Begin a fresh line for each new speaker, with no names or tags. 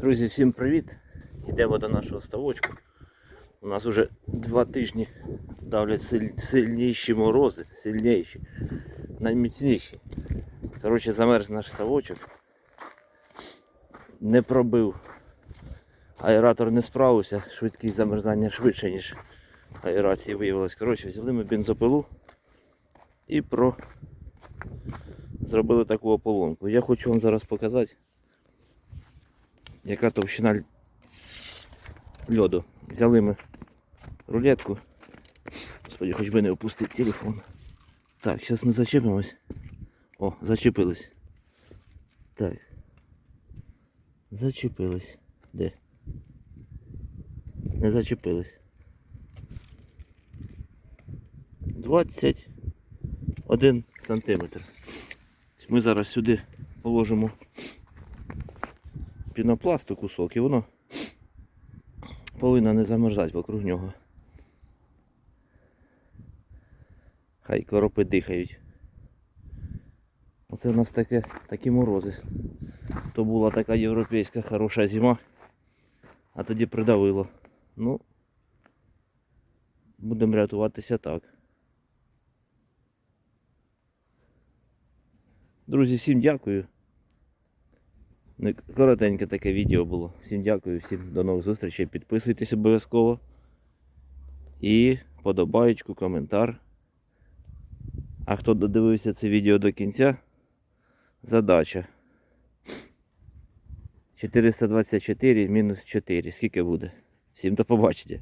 Друзі, всім привіт! Йдемо до нашого ставочку. У нас вже два тижні давлять силь- сильніші морози, сильніші, найміцніші. Коротше, замерз наш ставочок. Не пробив. Аератор не справився, швидкість замерзання швидше, ніж аерації виявилось. Коротше, взяли ми бензопилу і про... зробили таку ополонку. Я хочу вам зараз показати яка товщина льоду. Взяли ми рулетку. Господи, хоч би не опустити телефон. Так, зараз ми зачепимось. О, зачепились. Так. Зачепились. Де? Не зачепились. 21 сантиметр. Ми зараз сюди положимо пінопласту кусок і воно повинно не замерзати вокруг нього. Хай коропи дихають. Оце у нас таке, такі морози. То була така європейська хороша зима, а тоді придавило. Ну, будемо рятуватися так. Друзі, всім дякую. Не- Коротеньке таке відео було. Всім дякую, всім до нових зустрічей. Підписуйтесь обов'язково. І подобаєчку, коментар. А хто додивився це відео до кінця, задача. 424 мінус 4. Скільки буде? Всім до побачення.